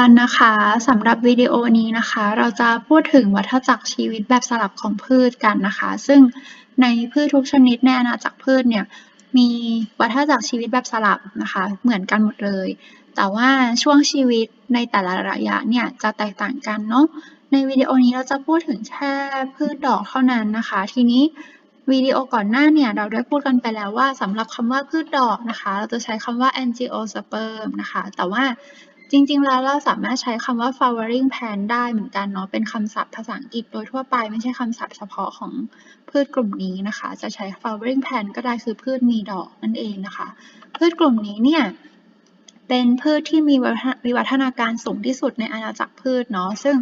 everyone นะคะสำหรับวิดีโอนี้นะคะ เราจะพูดถึงวัฏจักรชีวิตแบบสลับของพืชกันนะคะ ซึ่งในพืชทุกชนิดในอาณาจักรพืชเนี่ยมีวัฏจักรชีวิตแบบสลับนะคะเหมือนกันหมดเลย แต่ว่าช่วงชีวิตในแต่ละระยะเนี่ยจะแตกต่างกันเนาะในวิดีโอนี้เราจะพูดถึงแค่พืชดอกเท่านั้นนะคะ ทีนี้วิดีโอก่อนหน้าเนี่ยเราได้พูดกันไปแล้วว่าสำหรับคำว่าพืชดอกนะคะ เราจะใช้คำว่า angiosperm นะคะ แต่ว่า จริง ๆ แล้วเราสามารถใช้คำว่า flowering plant ได้เหมือนกันเนาะ เป็นคำศัพท์ภาษาอังกฤษโดยทั่วไป ไม่ใช่คำศัพท์เฉพาะของพืชกลุ่มนี้นะคะ จะใช้ flowering plant ก็ได้คือพืชมีดอกนั่นเองนะคะ พืชกลุ่มนี้เนี่ยเป็นพืชที่มีวิวัฒนาการสูงที่สุดในอาณาจักรพืชเนาะ ซึ่ง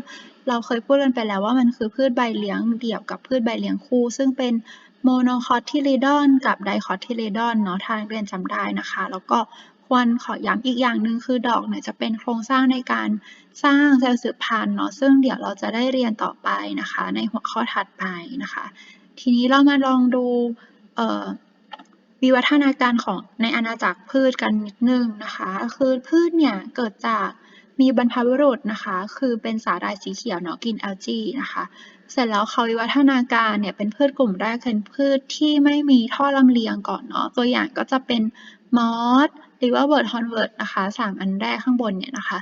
เราเคยพูดกันไปแล้วว่ามันคือพืชใบเลี้ยงเดี่ยวกับพืชใบเลี้ยงคู่ ซึ่งเป็นโมโนคอทิลิดอนกับไดคอทิลิดอนเนาะทางเรียนจำได้นะคะ แล้วก็ ควรขอย้ำอีกอย่างหนึ่งคือดอกเนี่ยจะเป็นโครงสร้างในการสร้างเซลล์สืบพันธุ์เนาะซึ่งเดี๋ยวเราจะได้เรียนต่อไปนะคะ ในหัวข้อถัดไปนะคะ ทีนี้เรามาลองดูวิวัฒนาการของในอาณาจักรพืชกันนิดนึงนะคะ คือพืชเนี่ยเกิดจากมีบรรพบุรุษนะคะ คือเป็นสาหร่ายสีเขียวเนาะกินแอลจีนะคะ เสร็จแล้วเขาวิวัฒนาการเนี่ยเป็นพืชกลุ่มแรกเป็นพืชที่ไม่มีท่อลำเลียงก่อนเนาะตัวอย่างก็จะเป็น มอสหรือว่าเวิร์ดฮอนเวิร์ดนะคะสามอันแรกข้างบนเนี่ยนะคะ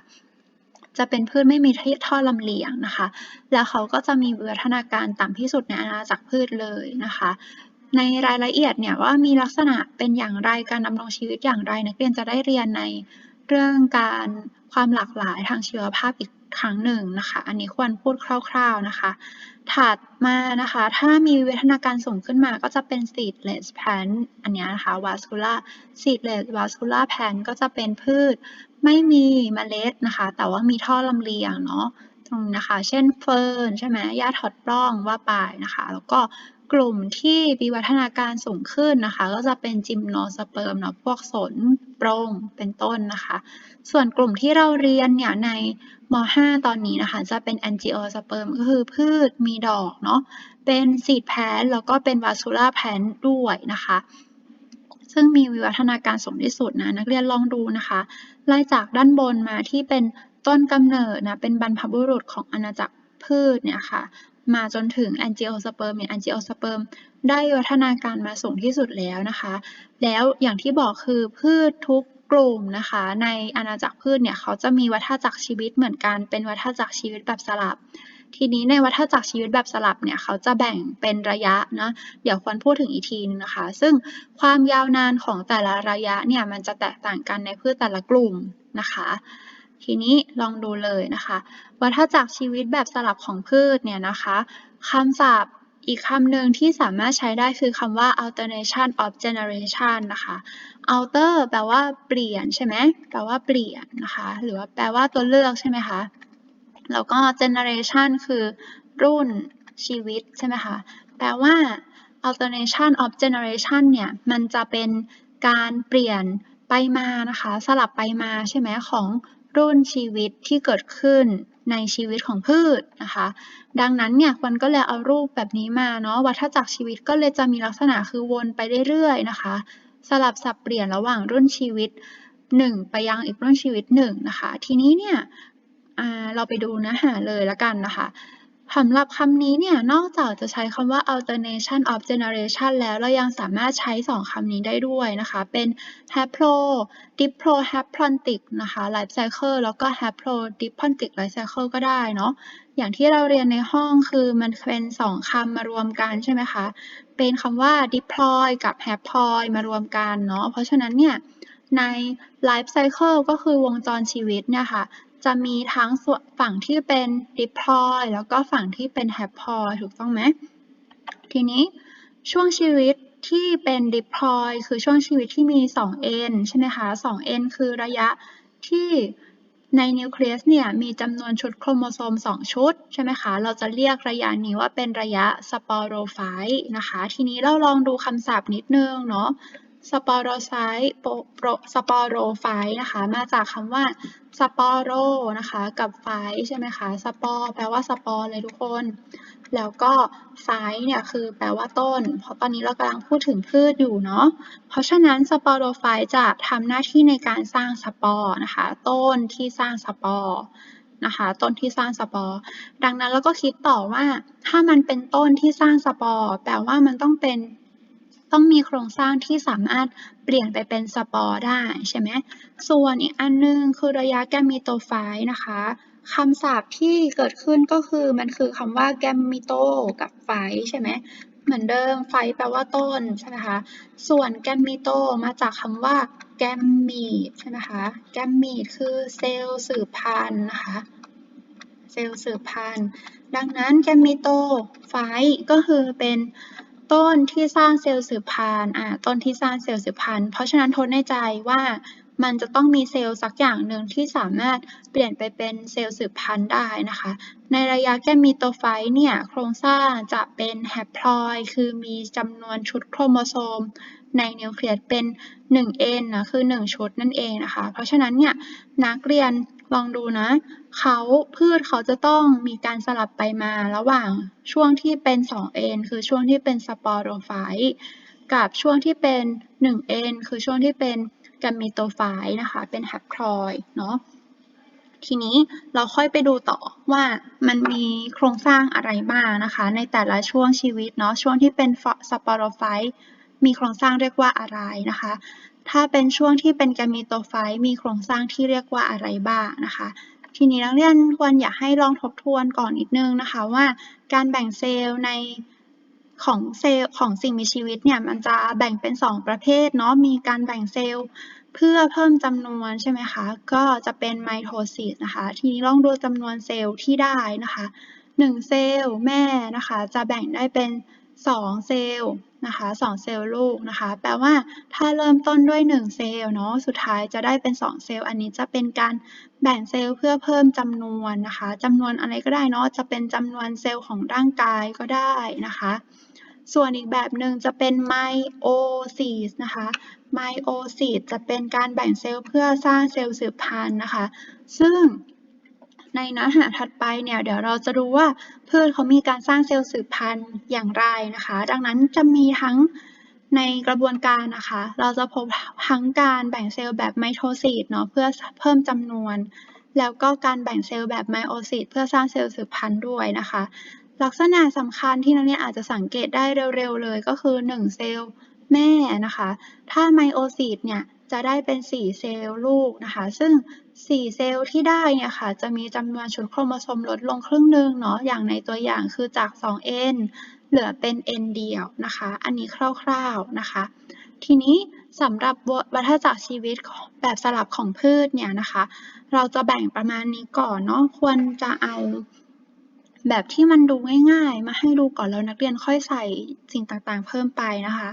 จะเป็นพืชไม่มีท่อลำเลียงนะคะ แล้วเขาก็จะมีวิวัฒนาการต่ำที่สุดในอาณาจักรพืชเลยนะคะ ในรายละเอียดเนี่ยว่ามีลักษณะเป็นอย่างไรการดำรงชีวิตอย่างไรนักเรียนจะได้เรียนในเรื่องการ ความหลากหลายทางชีวภาพอีกครั้งหนึ่งนะคะ อันนี้ควรพูดคร่าว ๆนะคะ ถัดมานะคะ ถ้ามีวิวัฒนาการสูงขึ้นมาก็จะเป็น seedless plant อันนี้นะคะ vascular seedless vascular plant ก็จะเป็นพืชไม่มีเมล็ดนะคะ แต่ว่ามีท่อลำเลียงเนาะตรงนะคะ เช่นเฟิร์นใช่ไหมหญ้าถอดปล้องว่าไปนะคะ แล้วก็ กลุ่มที่มีวัฒนาการสูงขึ้นนะคะ ก็จะเป็นจิมโนสเปิร์มเนาะพวกสนโปรงเป็นต้นนะคะ ส่วนกลุ่มที่เราเรียนเนี่ยในม .5 ตอนนี้นะคะ จะเป็นแอนจิโอสเปิร์มก็คือพืชมีดอกเนาะเป็นซีดแพนแล้วก็เป็นวาสูล่าแพนด้วยนะคะ ซึ่งมีวิวัฒนาการสูงที่สุดนะนักเรียนลองดูนะคะไล่จากด้านบนมาที่เป็นต้นกำเนิดนะเป็นบรรพบุรุษของอาณาจักรพืชเนี่ยค่ะ มาจนถึงแอนจิโอสเปิร์มเนี่ยแอนจิโอสเปิร์มได้วัฒนาการมาสูงที่สุดแล้วนะคะ แล้วอย่างที่บอกคือพืชทุกกลุ่มนะคะ ในอาณาจักรพืชเนี่ยเขาจะมีวัฏจักรชีวิตเหมือนกันเป็นวัฏจักรชีวิตแบบสลับ ทีนี้ในวัฏจักรชีวิตแบบสลับเนี่ยเขาจะแบ่งเป็นระยะนะเดี๋ยวควรพูดถึงอีกทีนึงนะคะ ซึ่งความยาวนานของแต่ละระยะเนี่ยมันจะแตกต่างกันในพืชแต่ละกลุ่มนะคะ ทีนี้ลองดูเลยนะคะวัฏจักรชีวิตแบบสลับของพืชเนี่ยนะคะคำศัพท์อีกคำหนึ่งที่สามารถใช้ได้คือคำว่า alternation of generation นะคะ alter แปลว่าเปลี่ยนใช่ไหมแปลว่าเปลี่ยนนะคะ หรือว่าแปลว่าตัวเลือกใช่ไหมคะ แล้วก็ generation คือรุ่นชีวิตใช่ไหมคะ แปลว่า alternation of generation เนี่ย มันจะเป็นการเปลี่ยนไปมานะคะ สลับไปมาใช่ไหมของ รุ่นชีวิตที่เกิดขึ้นในชีวิตของพืชนะคะ ดังนั้นเนี่ยควรก็เลยเอารูปแบบนี้มาเนาะวัฏจักรชีวิตก็เลยจะมีลักษณะคือวนไปเรื่อยๆนะคะ สลับสับเปลี่ยนระหว่างรุ่นชีวิต 1 ไปยังอีกรุ่นชีวิต1นะคะ ทีนี้เนี่ยเราไปดูเนื้อหาเลยละกันนะคะ สำหรับคำนี้เนี่ย นอกจากจะใช้คำว่า alternation of generation แล้วเรายังสามารถใช้สองคำนี้ได้ด้วยนะคะ เป็น haplo diplo haplontic นะคะ life cycle แล้วก็ haplo diplontic life cycle ก็ได้เนาะ อย่างที่เราเรียนในห้องคือมันเป็นสองคำมารวมกันใช่ไหมคะ เป็นคำว่า deploy กับ haploy มารวมกันเนาะ เพราะฉะนั้นเนี่ยใน life cycle ก็คือวงจรชีวิตเนี่ยค่ะ จะมีทั้งส่วนฝั่งที่เป็น deploy แล้วก็ฝั่งที่เป็น haploy ถูกต้องไหม ทีนี้ช่วงชีวิตที่เป็น deploy คือช่วงชีวิตที่มี 2n ใช่ไหมคะ 2n คือระยะที่ในนิวเคลียสเนี่ยมีจำนวนชุดโครโมโซม 2 ชุด ใช่ไหมคะ เราจะเรียกระยะนี้ว่าเป็นระยะสปอโรไฟต์นะคะ ทีนี้เราลองดูคำศัพท์นิดนึงเนาะ สปอโรไซต์โปรสปอโรไฟนะคะ มาจากคำว่าสปอโรนะคะ กับไฟใช่ไหมคะ สปอร์แปลว่าสปอร์เลยทุกคน แล้วก็ไฟเนี่ยคือแปลว่าต้น เพราะตอนนี้เรากำลังพูดถึงพืชอยู่เนาะ เพราะฉะนั้นสปอโรไฟต์จะทำหน้าที่ในการสร้างสปอร์นะคะ ต้นที่สร้างสปอร์นะคะต้นที่สร้างสปอร์ ดังนั้นเราก็คิดต่อว่า ถ้ามันเป็นต้นที่สร้างสปอร์ แปลว่ามันต้องเป็น ต้องมีโครงสร้างที่สามารถเปลี่ยนไปเป็นสปอร์ได้ใช่ไหมส่วนอีกอันนึงคือระยะแกมมิโตไฟต์นะคะคำศัพท์ที่เกิดขึ้นก็คือมันคือคำว่าแกมมิโตกับไฟใช่ไหมเหมือนเดิมไฟแปลว่าต้นใช่ไหมคะส่วนแกมมิโตมาจากคำว่าแกมมีดใช่ไหมคะแกมมีดคือเซลล์สืบพันธุ์นะคะเซลล์สืบพันธุ์ดังนั้นแกมมิโตไฟก็คือเป็น ต้นที่สร้างเซลล์สืบพันธุ์ อ่า ต้นที่สร้างเซลล์สืบพันธุ์ เพราะฉะนั้นทนในใจว่ามันจะต้องมีเซลล์สักอย่างหนึ่งที่สามารถเปลี่ยนไปเป็นเซลล์สืบพันธุ์ได้นะคะ ในระยะแกมีโตไฟต์เนี่ย โครงสร้างจะเป็นแฮปพลอยด์คือมีจำนวนชุดโครโมโซม ในนิวเคลียสเป็น 1N นะ คือ 1 ชุดนั่นเองนะคะ เพราะฉะนั้นเนี่ยนักเรียนลองดูนะ เขาพืชเขาจะต้องมีการสลับไปมาระหว่างช่วงที่เป็น 2N คือช่วงที่เป็นสปอโรไฟต์กับช่วงที่เป็น 1N คือช่วงที่เป็นแกมมิโตไฟต์นะคะ เป็นแฮปพลอยด์เนาะทีนี้เราค่อยไปดูต่อว่ามันมีโครงสร้างอะไรบ้างนะคะ ในแต่ละช่วงชีวิตเนาะช่วงที่เป็นสปอโรไฟต์มีโครงสร้างเรียกว่าอะไรนะคะ ถ้าเป็นช่วงที่เป็นแกมมิโตไฟต์มีโครงสร้างที่เรียกว่าอะไรบ้างนะคะ ทีนี้นักเรียนควรอยากให้ลองทบทวนก่อนนิดนึงนะคะว่าการแบ่งเซลล์ในของเซลล์ของสิ่งมีชีวิตเนี่ยมันจะแบ่งเป็น 2 ประเภทเนาะมีการแบ่งเซลล์เพื่อเพิ่มจำนวนใช่ไหมคะก็จะเป็นไมโทซิสนะคะทีนี้ลองดูจำนวนเซลล์ที่ได้นะคะ1เซลล์แม่นะคะจะแบ่งได้เป็น 2 เซลล์ นะคะ2เซลล์ลูกนะคะ แปลว่าถ้าเริ่มต้นด้วย 1 เซลล์เนาะสุดท้ายจะได้เป็น 2 เซลล์ อันนี้จะเป็นการแบ่งเซลล์เพื่อเพิ่มจำนวนนะคะจำนวนอะไรก็ได้เนาะจะเป็นจำนวนเซลล์ของร่างกายก็ได้นะคะ ส่วนอีกแบบหนึ่งจะเป็นไมโอซิสนะคะไมโอซิสจะเป็นการแบ่งเซลล์เพื่อสร้างเซลล์สืบพันธุ์นะคะ ซึ่ง ในเนื้อหาถัดไปเนี่ยเดี๋ยวเราจะดูว่าพืชเขามีการสร้างเซลล์สืบพันธุ์อย่างไรนะคะ ดังนั้นจะมีทั้งในกระบวนการนะคะ เราจะพบทั้งการแบ่งเซลล์แบบไมโทซิสเนาะเพื่อเพิ่มจำนวน แล้วก็การแบ่งเซลล์แบบไมโอซิสเพื่อสร้างเซลล์สืบพันธุ์ด้วยนะคะ ลักษณะสำคัญที่นักเรียนอาจจะสังเกตได้เร็วๆเลยก็คือ 1 เซลล์แม่นะคะ ถ้าไมโอซิสเนี่ยจะได้เป็น 4 เซลล์ลูกนะคะ ซึ่ง 4 เซลล์ที่ได้เนี่ยค่ะ จะมีจำนวนชุดโครโมโซมลดลงครึ่งหนึ่งเนาะ อย่างในตัวอย่างคือจาก 2N เหลือเป็น N เดียวนะคะ อันนี้คร่าวๆนะคะ ทีนี้สำหรับวัฏจักรชีวิตแบบสลับของพืชเนี่ยนะคะ เราจะแบ่งประมาณนี้ก่อนเนาะ ควรจะเอาแบบที่มันดูง่ายๆ มาให้ดูก่อนแล้วนักเรียนค่อยใส่สิ่งต่างๆ เพิ่มไปนะคะ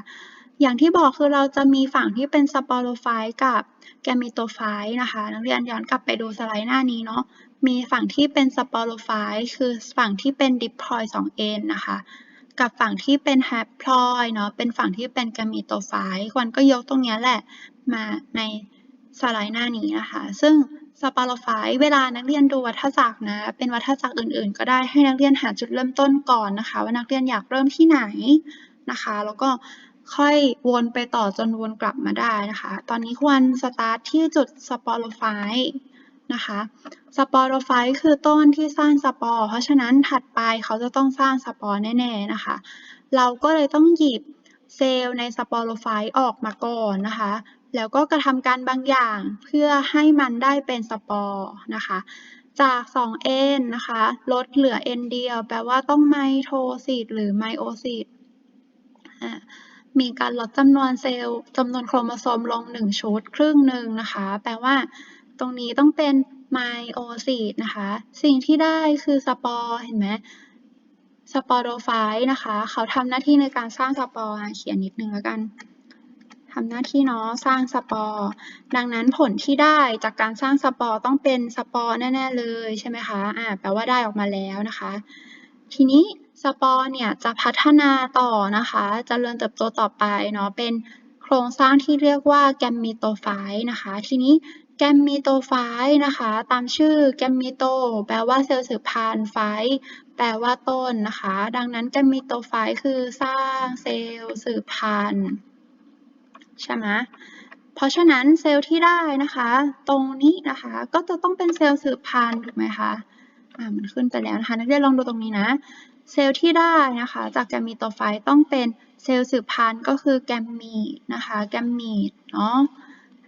อย่างที่บอกคือเราจะมีฝั่งที่เป็นสปอโรไฟต์กับแกมิโตไฟต์นะคะ นักเรียนย้อนกลับไปดูสไลด์หน้านี้เนาะมีฝั่งที่เป็นสปอโรไฟต์คือฝั่งที่เป็นดิพลอย 2n นะคะกับฝั่งที่เป็นแฮปพลอยเนาะเป็นฝั่งที่เป็นแกมิโตไฟต์ควรก็ยกตรงนี้แหละมาในสไลด์หน้านี้นะคะ ซึ่งสปาโลไฟเวลานักเรียนดูวัฏจักรนะ เป็นวัฏจักรอื่นๆ ก็ได้ให้นักเรียนหาจุดเริ่มต้นก่อนนะคะ ว่านักเรียนอยากเริ่มที่ไหนนะคะ แล้วก็ ค่อยวนไปต่อจนวนกลับมาได้นะคะ ตอนนี้ควรสตาร์ทที่จุดสปอโลไฟนะคะ สปอโรไฟคือต้นที่สร้างสปอร์เพราะฉะนั้นถัดไปเขาจะต้องสร้างสปอร์แน่ ๆ นะคะ เราก็เลยต้องหยิบเซลล์ในสปอโรไฟออกมาก่อนนะคะ แล้วก็กระทำการบางอย่างเพื่อให้มันได้เป็นสปอร์นะคะ จาก 2n นะคะ ลดเหลือ n เดียว แปลว่าต้องไมโทซิสหรือไมโอซิส มีการลดจำนวนเซลล์จำนวนโครโมโซมลง 1 ชุดครึ่งหนึ่งนะคะ แปลว่าตรงนี้ต้องเป็นไมโอซิสนะคะ สิ่งที่ได้คือสปอร์เห็นไหมสปอโรไฟต์นะคะ เขาทำหน้าที่ในการสร้างสปอร์เขียนนิดนึงแล้วกันทำหน้าที่เนาะสร้างสปอร์ ดังนั้นผลที่ได้จากการสร้างสปอร์ต้องเป็นสปอร์แน่ ๆ เลยใช่ไหมคะอ่าแปลว่าได้ออกมาแล้วนะคะ ทีนี้ สปอร์เนี่ยจะพัฒนาต่อนะคะจะเจริญเติบโตต่อไปเนาะเป็นโครงสร้างที่เรียกว่าแกมมิโตไฟนะคะ ทีนี้แกมมีโตไฟนะคะ ตามชื่อแกมมีโต แปลว่าเซลล์สืบพันธุ์ไฟแปลว่าต้นนะคะ ดังนั้นแกมมีโตไฟคือสร้างเซลล์สืบพันธุ์ใช่ไหมเพราะฉะนั้นเซลล์ที่ได้นะคะ ตรงนี้นะคะก็จะต้องเป็นเซลล์สืบพันธุ์ถูกไหมคะอ่ามันขึ้นไปแล้วนะคะนักเรียนลองดูตรงนี้นะ เซลล์ที่ได้นะคะจากแกมมีโตไฟต์ต้องเป็นเซลล์สืบพันธุ์ก็คือแกมมีดนะคะแกมมีดเนาะ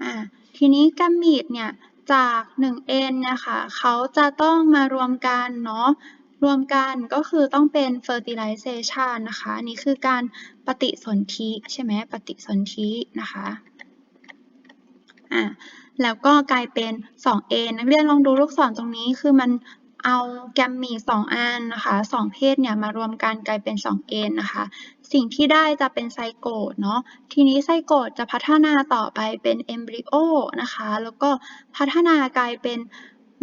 อ่าทีนี้แกมมีดเนี่ยจาก 1n นะคะเขาจะต้องมารวมกันเนาะรวมกันก็คือต้องเป็น fertilization นะคะนนี้คือการปฏิสนธิใช่ไหมปฏิสนธินะคะอ่าแล้วก็กลายเป็น 2n นักเรียนลองดูลูกศรตรงนี้คือมัน เอาแกมมีสองอันนะคะสองเพศเนี่ยมารวมกันกลายเป็น 2n นะคะ สิ่งที่ได้จะเป็นไซโกตเนาะ ทีนี้ไซโกตจะพัฒนาต่อไปเป็นเอมบริโอนะคะ แล้วก็พัฒนากลายเป็น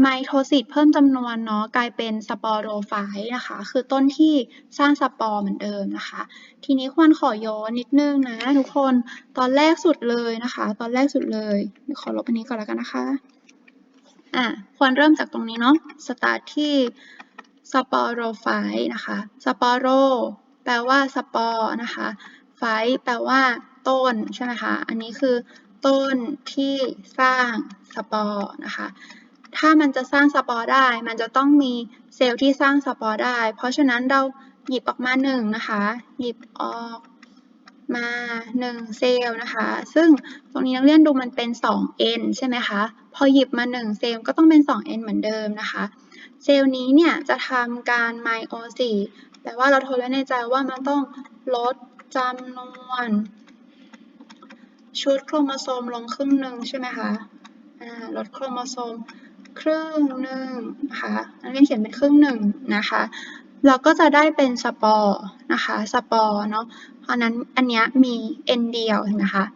ไมโทซิสเพิ่มจำนวนเนาะกลายเป็นสปอโรไฟต์นะคะ คือต้นที่สร้างสปอร์เหมือนเดิมนะคะ ทีนี้ควรขอย้อนนิดนึงนะทุกคนตอนแรกสุดเลยนะคะ ตอนแรกสุดเลยขอลบอันนี้ก่อนแล้วกันนะคะ อะควรเริ่มจากตรงนี้เนาะสตาร์ทที่สปอโรไฟนะคะสปอโรแปลว่าสปอร์นะคะ ไฟแปลว่า ต้นใช่ไหมคะ อันนี้คือต้นที่สร้างสปอร์นะคะ ถ้ามันจะสร้างสปอร์ได้ มันจะต้องมีเซลล์ที่สร้างสปอร์ได้ เพราะฉะนั้นเราหยิบออกมาหนึ่งนะคะ หยิบออก มา 1 เซลล์นะคะ ซึ่งตรงนี้นักเรียนดูมันเป็น 2n ใช่ไหมคะ พอหยิบมา 1 เซลล์ก็ต้องเป็น 2n เหมือนเดิมนะคะ เซลล์นี้เนี่ยจะทำการไมโอซิสแต่ว่าเราทนไว้ในใจว่ามันต้องลดจำนวน ชุดโครโมโซมลงครึ่งหนึ่งใช่ไหมคะลดโครโมโซมครึ่งหนึ่งนะคะนักเรียนเขียนเป็นครึ่งหนึ่งนะคะ เราก็จะได้เป็นสปอร์นะคะสปอร์เนาะเพราะนั้นอันนี้มี n เดียวเห็นไหมคะ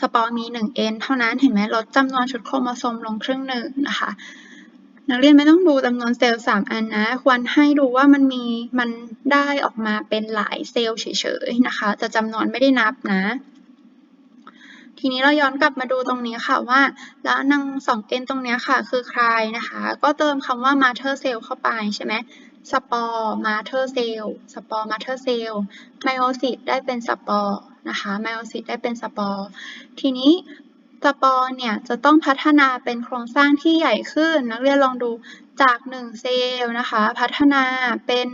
สปอร์มี 1n เท่านั้นเห็นไหมลดจำนวนชุดโครโมโซมลงครึ่งหนึ่งนะคะนักเรียนไม่ต้องดูจำนวนเซลล์3อันนะควรให้ดูว่ามันมีมันได้ออกมาเป็นหลายเซลล์เฉยๆนะคะแต่จำนวนไม่ได้นับนะทีนี้เราย้อนกลับมาดูตรงนี้ค่ะว่า แล้วนาง 2n ตรงนี้ค่ะคือใครนะคะ ก็เติมคำว่า master cell เข้าไปใช่ไหม สปอร์มาเธอร์เซลสปอร์มาเธอร์เซลไมโอซิสได้เป็นสปอร์นะคะไมโอซิสได้เป็นสปอร์ทีนี้สปอร์เนี่ยจะต้องพัฒนาเป็นโครงสร้างที่ใหญ่ขึ้น นักเรียนลองดูจาก 1 เซลล์นะคะ พัฒนาเป็น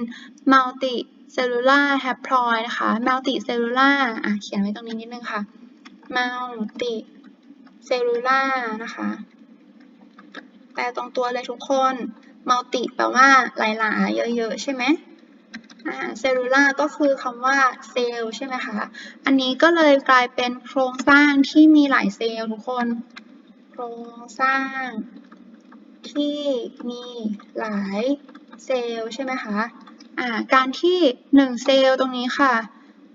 มัลติเซลลูล่าแฮปพลอยนะคะมัลติเซลลูล่าอะเขียนไว้ตรงนี้นิดนึงค่ะมัลติเซลลูล่านะคะแปลตรงตัวเลยทุกคน มัลติแปลว่าหลายๆ เยอะๆ ใช่ไหมเซลลูล่าก็คือคำว่าเซลล์ใช่ไหมคะ อันนี้ก็เลยกลายเป็นโครงสร้างที่มีหลายเซลล์ทุกคน โครงสร้างที่มีหลายเซลล์ใช่ไหมคะะการที่1เซลล์ตรงนี้ค่ะ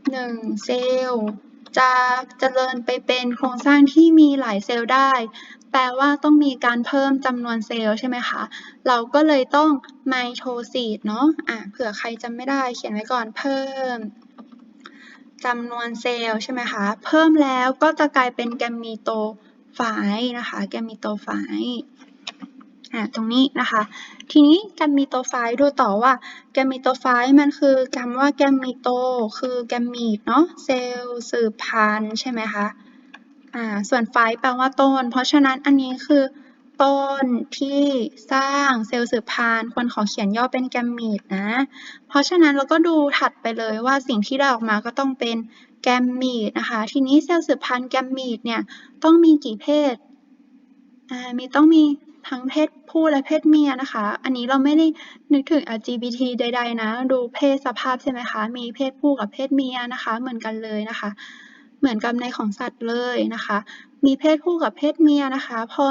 1เซลล์จะเจริญไปเป็นโครงสร้างที่มีหลายเซลล์ได้ แปลว่าต้องมีการเพิ่มจำนวนเซลล์ใช่ไหมคะ เราก็เลยต้องไมโทซิสเนาะอะเผื่อใครจำไม่ได้เขียนไว้ก่อนเพิ่มจำนวนเซลล์ใช่ไหมคะ เพิ่มแล้วก็จะกลายเป็นแกมมีโตไฟนะคะ แกมมีโตไฟอะตรงนี้นะคะ ทีนี้แกมมีโตไฟดูต่อว่าแกมมีโตไฟมันคือคำว่าแกมมีโตคือแกมมีดเนาะเซลล์สืบพันธุ์ใช่ไหมคะ อ่า ส่วนไฟแปลว่าต้น เพราะฉะนั้นอันนี้คือ ต้นที่สร้างเซลล์สืบพันธุ์ควรขอเขียนย่อเป็นแกมมีดนะ เพราะฉะนั้นเราก็ดูถัดไปเลยว่าสิ่งที่ได้ออกมาก็ต้องเป็นแกมมีดนะคะ ทีนี้เซลล์สืบพันธุ์แกมมีดเนี่ยต้องมีกี่เพศ อ่า มีต้องมีทั้งเพศผู้และเพศเมียนะคะ อันนี้เราไม่ได้นึกถึง LGBT ใด ๆ นะ ดูเพศสภาพใช่ไหมคะ มีเพศผู้กับเพศเมียนะคะ เหมือนกันเลยนะคะ เหมือนกับในของสัตว์เลยนะคะ มีเพศผู้กับเพศเมียนะคะ พอ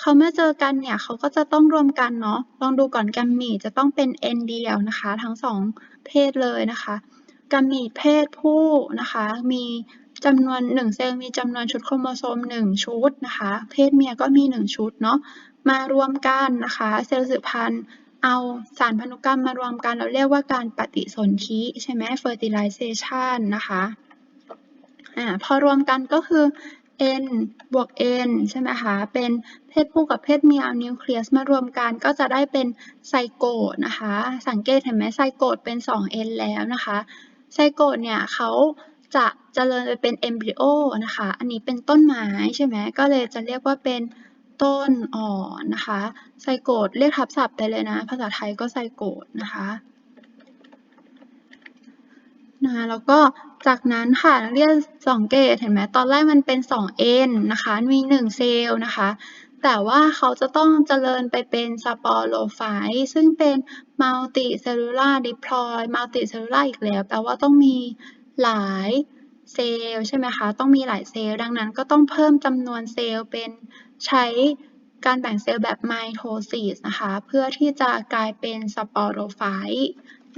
เขาเมื่อเจอกันเนี่ยเขาก็จะต้องรวมกันเนาะ ลองดูก่อนกัมมีจะต้องเป็น N เดียวนะคะ ทั้งสองเพศเลยนะคะกัมมีเพศผู้นะคะ มีจำนวน1เซลล์มีจำนวนชุดโครโมโซม1ชุดนะคะ เพศเมียก็มี 1 ชุดเนาะ มารวมกันนะคะ เซลล์สืบพันธุ์เอาสารพันธุกรรมมารวมกันเราเรียกว่าการปฏิสนธิใช่ไหม fertilization นะคะ อ่าพอรวมกันก็คือ n บวก n ใช่ไหมคะ เป็นเพศผู้กับเพศเมียเอานิวเคลียสมารวมกันก็จะได้เป็นไซโกตนะคะ สังเกตเห็นไหมไซโกตเป็น 2n แล้วนะคะ ไซโกตเนี่ยเขาจะเจริญไปเป็นเอมบริโอนะคะ อันนี้เป็นต้นไม้ใช่ไหม ก็เลยจะเรียกว่าเป็นต้นอ่อนนะคะ ไซโกตเรียกทับศัพท์ได้เลยนะ ภาษาไทยก็ไซโกตนะคะ นะแล้วก็จากนั้นค่ะนักเรียนสังเกตเห็นไหมตอนแรกมันเป็น 2n นะคะมี1เซลล์นะคะแต่ว่าเขาจะต้องเจริญไปเป็นสปอโรไฟต์ซึ่งเป็นมัลติเซลลูลาร์ดิพลอยมัลติเซลลูลาร์อีกแล้วแปลว่าต้องมีหลายเซลล์ใช่ไหมคะต้องมีหลายเซลล์ดังนั้นก็ต้องเพิ่มจำนวนเซลล์เป็นใช้การแบ่งเซลล์แบบไมโทซิสนะคะ เพื่อที่จะกลายเป็นสปอโรไฟต์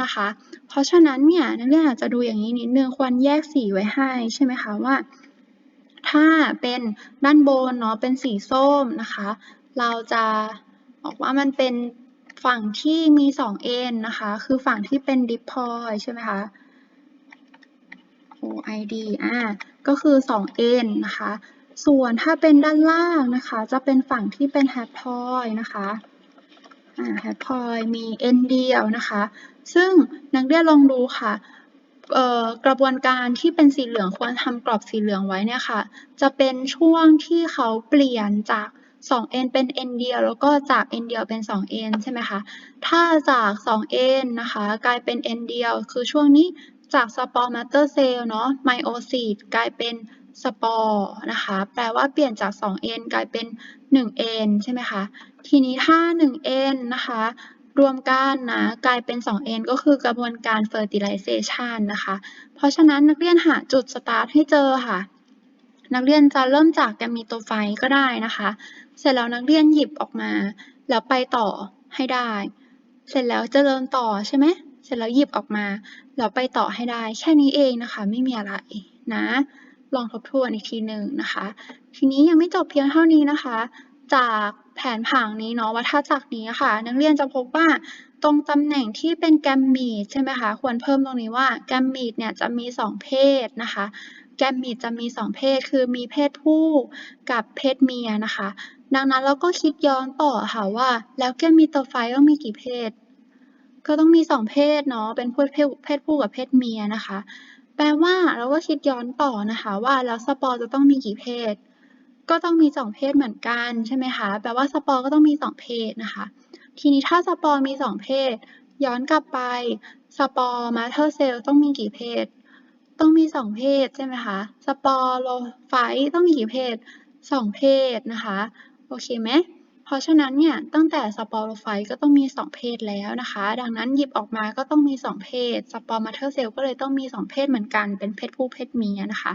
นะคะ เพราะฉะนั้นเนี่ยนักเรียนอาจจะดูอย่างนี้นิดนึงควรแยกสีไว้ให้ใช่ไหมคะว่า ถ้าเป็นด้านบนเนาะเป็นสีส้มนะคะ เราจะบอกว่ามันเป็นฝั่งที่มี 2n นะคะ คือฝั่งที่เป็น diploid ใช่ไหมคะ OID อ่าก็คือ 2n นะคะ ส่วนถ้าเป็นด้านล่างนะคะ จะเป็นฝั่งที่เป็น haploid นะคะ อ่า haploid มี n เดียวนะคะ ซึ่งนักเรียนลองดูค่ะกระบวนการที่เป็นสีเหลืองควรทำกรอบสีเหลืองไว้เนี่ยค่ะ จะเป็นช่วงที่เขาเปลี่ยนจาก 2n เป็น n เดียว แล้วก็จาก n เดียวเป็น 2n ใช่ไหมคะ ถ้าจาก 2n นะคะ กลายเป็น n เดียว คือช่วงนี้จากสปอร์มาเตอร์เซลล์เนาะไมโอซิสกลายเป็นสปอร์นะคะ แปลว่าเปลี่ยนจาก 2n กลายเป็น 1n ใช่ไหมคะ ทีนี้ถ้า 1n นะคะ รวมกันนะกลายเป็น 2n ก็คือกระบวนการ fertilization นะคะ เพราะฉะนั้นนักเรียนหาจุดสตาร์ทให้เจอค่ะ นักเรียนจะเริ่มจากแกมมีโตไฟก็ได้นะคะ เสร็จแล้วนักเรียนหยิบออกมา แล้วไปต่อให้ได้ เสร็จแล้วจเจริญต่อใช่ไหมเสร็จแล้วหยิบออกมา แล้วไปต่อให้ได้ แค่นี้เองนะคะ ไม่มีอะไรนะ ลองทบทวนอีกทีหนึ่งนะคะ ทีนี้ยังไม่จบเพียงเท่านี้นะคะ จาก แผนผังนี้เนาะวัฏจักรนี้ค่ะ นักเรียนจะพบว่าตรงตำแหน่งที่เป็นแกมมีดใช่ไหมคะ ควรเพิ่มตรงนี้ว่าแกมมีดเนี่ยจะมี 2 เพศนะคะ แกมมีดจะมี 2 เพศ คือมีเพศผู้กับเพศเมียนะคะ ดังนั้นเราก็คิดย้อนต่อค่ะว่า แล้วแกมมีตัวไฟต้องมีกี่เพศ ก็ต้องมี 2 เพศเนาะเป็นเพศเพศผู้กับเพศเมียนะคะ แปลว่าเราก็คิดย้อนต่อนะคะว่าแล้วสปอร์จะต้องมีกี่เพศ ก็ต้องมีสองเพศเหมือนกันใช่ไหมคะ แปลว่าสปอร์ก็ต้องมีสองเพศนะคะ ทีนี้ถ้าสปอร์มีสองเพศ ย้อนกลับไปสปอร์มาเธอร์เซลต้องมีกี่เพศ ต้องมีสองเพศใช่ไหมคะ สปอร์โลไฟต้องมีกี่เพศสองเพศนะคะ โอเคไหมเพราะฉะนั้นเนี่ยตั้งแต่สปอโรไฟก็ต้องมี 2 เพศแล้วนะคะ ดังนั้นหยิบออกมาก็ต้องมี 2 เพศ สปอร์มาเธอร์เซลก็เลยต้องมี 2 เพศเหมือนกัน เป็นเพศผู้เพศเมียนะคะ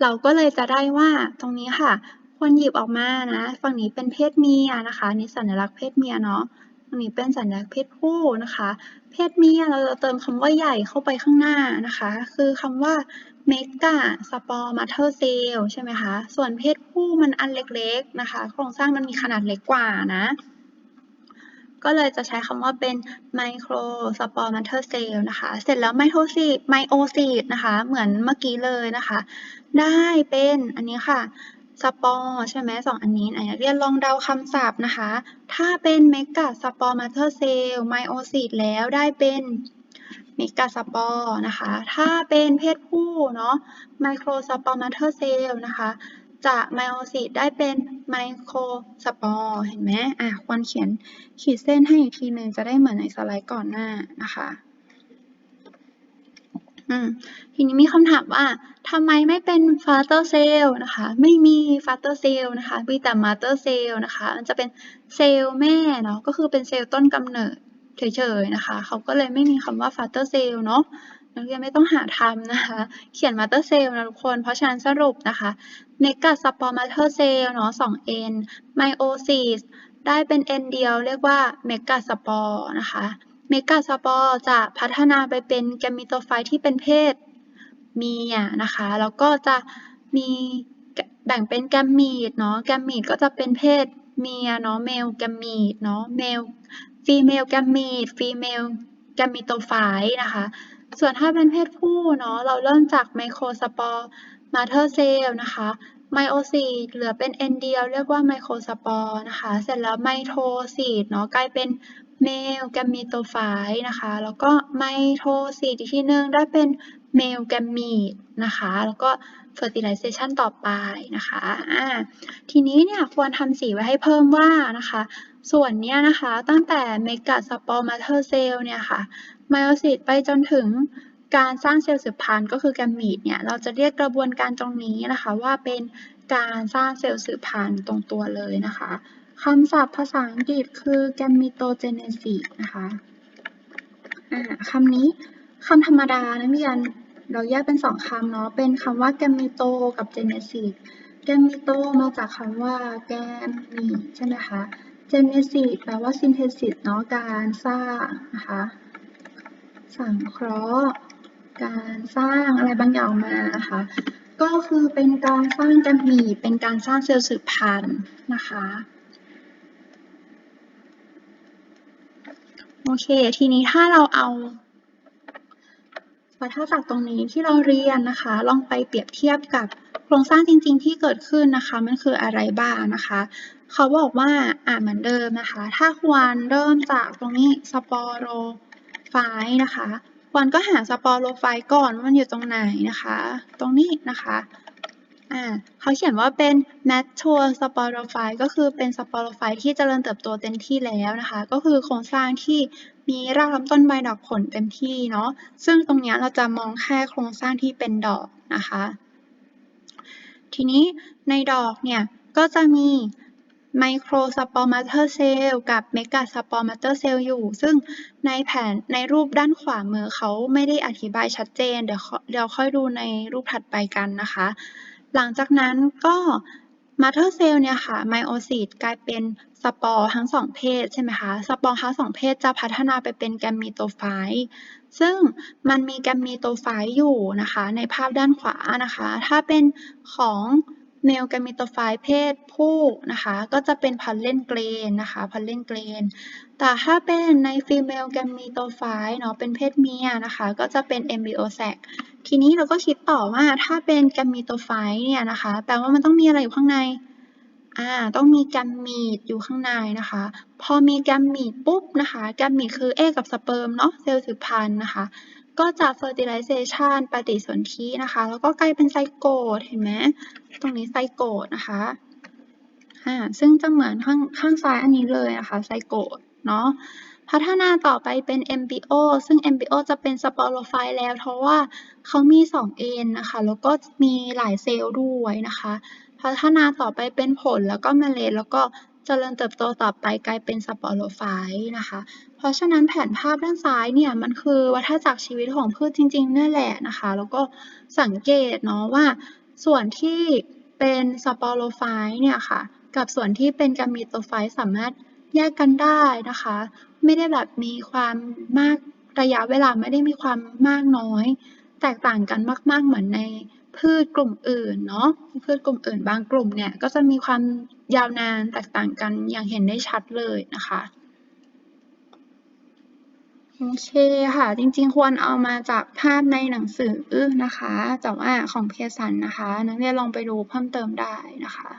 เราก็เลยจะได้ว่าตรงนี้ค่ะ ควรหยิบออกมานะ ฝั่งนี้เป็นเพศเมียนะคะนี่สัญลักษณ์เพศเมียเนาะตรงนี้เป็นสัญลักษณ์เพศผู้นะคะ เพศเมียเราจะเติมคำว่าใหญ่เข้าไปข้างหน้านะคะ คือคำว่าเมกาสปอร์มาเทอร์เซลใช่ไหมคะ ส่วนเพศผู้มันอันเล็กๆนะคะ โครงสร้างมันมีขนาดเล็กกว่านะ ก็เลยจะใช้คำว่าเป็นไมโครสปอร์มาเทอร์เซลนะคะ เสร็จแล้วไมโทซีไมโอซีนะคะ เหมือนเมื่อกี้เลยนะคะ ได้เป็นอันนี้ค่ะสปอร์ใช่ไหมสองอันนี้อันนี้เรียนลองเดาคำศัพท์นะคะ ถ้าเป็นเมกะสปอร์มาเทอร์เซลไมโอซีดแล้วได้เป็นเมกะสปอร์นะคะ ถ้าเป็นเพศผู้เนาะไมโครสปอร์มาเทอร์เซลนะคะ จากไมโอซิสได้เป็นไมโครสปอร์เห็นไหมอะควรเขียนขีดเส้นให้อีกทีหนึ่งจะได้เหมือนในสไลด์ก่อนหน้านะคะอืมทีนี้มีคำถามว่าทำไมไม่เป็นฟาเตอร์เซลล์นะคะ ไม่มีฟาเตอร์เซลล์นะคะมีแต่มาเตอร์เซลล์นะคะ มันจะเป็นเซลล์แม่เนาะก็คือเป็นเซลล์ต้นกำเนิดเฉยๆนะคะ เขาก็เลยไม่มีคำว่าฟาเตอร์เซลล์เนาะ นักเรียนไม่ต้องหาทำนะคะ เขียนมาเตอร์เซลล์นะทุกคน เพราะฉะนั้นสรุปนะคะเมกะสปอร์มาเตอร์เซลล์เนาะ 2n ไมโอซิสได้เป็น n เดียวเรียกว่าเมกะสปอร์นะคะเมกะสปอร์จะพัฒนาไปเป็นแกมมิโตไฟที่เป็นเพศเมียนะคะ แล้วก็จะมีแบ่งเป็นแกมมีดเนาะ แกมมีดก็จะเป็นเพศเมียเนาะเมลแกมมีดเนาะเมลฟีเมลแกมมีดฟีเมลแกมมิโตไฟนะคะ ส่วนถ้าเป็นเพศผู้เนาะเราเริ่มจากไมโครสปอร์มาเธอร์เซลนะคะไมโอซีตเหลือเป็นเอ็นเดียวเรียกว่าไมโครสปอร์นะคะ เสร็จแล้วไมโทซีตเนาะกลายเป็นเมลแกมมีโตไฟนะคะ แล้วก็ไมโทซีตอีกทีนึงได้เป็นเมลแกมมีดนะคะ แล้วก็ fertilization ต่อไปนะคะอ่าทีนี้เนี่ยควรทำสีไว้ให้เพิ่มว่านะคะ ส่วนเนี้ยนะคะตั้งแต่เมกะสปอร์มาเธอร์เซลเนี่ยค่ะ ไมโอซิสไปจนถึงการสร้างเซลล์สืบพันธุ์ก็คือแกมมีดเนี่ยเราจะเรียกกระบวนการตรงนี้นะคะว่าเป็นการสร้างเซลล์สืบพันธุ์ตรงตัวเลยนะคะคำศัพท์ภาษาอังกฤษคือ gametogenesis นะคะคำนี้คำธรรมดานักเรียนเราแยกเป็นสองคำเนาะเป็นคำว่า gameto กับ genesis gameto มาจากคำว่า gami ใช่ไหมคะ genesis แปลว่า synthesis เนาะการสร้างนะคะ สังเคราะห์ การสร้างอะไรบางอย่างมานะคะ ก็คือเป็นการสร้างกันมีเป็นการสร้างเซลล์สืบพันธุ์นะคะ โอเค ทีนี้ถ้าเราเอาวัฏจักรตรงนี้ที่เราเรียนนะคะ ลองไปเปรียบเทียบกับโครงสร้างจริง ๆ ที่เกิดขึ้นนะคะ มันคืออะไรบ้างนะคะ เขาบอกว่าอ่านเหมือนเดิมนะคะ ถ้าควรเริ่มจากตรงนี้สปอโร ไฟนะคะควรก็หาสปอโรไฟก่อนว่ามันอยู่ตรงไหนนะคะ ตรงนี้นะคะอ่าเขาเขียนว่าเป็น mature sporophyte ก็คือเป็นสปอโรไฟที่เจริญเติบโตเต็มที่แล้วนะคะ ก็คือโครงสร้างที่มีรากลำต้นใบดอกผลเต็มที่เนาะ ซึ่งตรงนี้เราจะมองแค่โครงสร้างที่เป็นดอกนะคะ ทีนี้ในดอกเนี่ยก็จะมี ไมโครสปอร์มาเตอร์เซลล์กับเมกะสปอร์มาเตอร์เซลล์อยู่ ซึ่งในแผนในรูปด้านขวามือเขาไม่ได้อธิบายชัดเจน เดี๋ยวเดี๋ยวค่อยดูในรูปถัดไปกันนะคะ หลังจากนั้นก็มาเธอร์เซลล์เนี่ยค่ะไมโอซิตกลายเป็นสปอร์ทั้งสองเพศใช่ไหมคะสปอร์ทั้งสองเพศจะพัฒนาไปเป็นแกมมีโตไฟต์ซึ่งมันมีแกมมีโตไฟต์อยู่นะคะ ในภาพด้านขวานะคะ ถ้าเป็นของ เมลแกมิโตไฟเพศผู้นะคะ ก็จะเป็นพันเล่นเกรนนะคะพันเล่นเกรน แต่ถ้าเป็นในฟีเมลแกมิโตไฟเนาะเป็นเพศเมียนะคะ ก็จะเป็นเอมบริโอแซกทีนี้เราก็คิดต่อว่าถ้าเป็นแกมิโตไฟเนี่ยนะคะ แปลว่ามันต้องมีอะไรอยู่ข้างในอ่าต้องมีแกมมีดอยู่ข้างในนะคะ พอมีแกมมีดปุ๊บนะคะแกมมีดคือเอกับสเปิร์มเนาะเซลล์สืบพันธุ์นะคะ ก็จะ fertilization ปฏิสนธินะคะ แล้วก็กลายเป็นไซโกตเห็นไหมตรงนี้ไซโกตนะคะอ่าซึ่งจะเหมือนข้างข้างซ้ายอันนี้เลยนะคะไซโกตเนาะพัฒนาต่อไปเป็น MBO ซึ่ง MBO จะเป็นสปอโรไฟต์แล้ว เพราะว่าเขามี 2 เอ็นนะคะ แล้วก็มีหลายเซลล์ด้วยนะคะ พัฒนาต่อไปเป็นผลแล้วก็เมล็ดแล้วก็เจริญเติบโตต่อไปกลายเป็นสปอโรไฟต์นะคะ เพราะฉะนั้นแผนภาพด้านซ้ายเนี่ยมันคือวัฏจักรชีวิตของพืชจริงๆนั่นแหละนะคะ แล้วก็สังเกตเนาะว่า ส่วนที่เป็นสปอโรไฟต์เนี่ยค่ะกับส่วนที่เป็นกามีโตไฟต์สามารถแยกกันได้นะคะ ไม่ได้แบบมีความมากระยะเวลาไม่ได้มีความมากน้อย แตกต่างกันมาก ๆ เหมือนใน พืชกลุ่มอื่นเนาะพืชกลุ่มอื่นบางกลุ่มเนี่ยก็จะมีความยาวนานแตกต่างกันอย่างเห็นได้ชัดเลยนะคะโอเคค่ะ จริงๆ ควรเอามาจากภาพในหนังสือนะคะแต่ว่าของเพสันนะคะ นักเรียนลองไปดูเพิ่มเติมได้นะคะ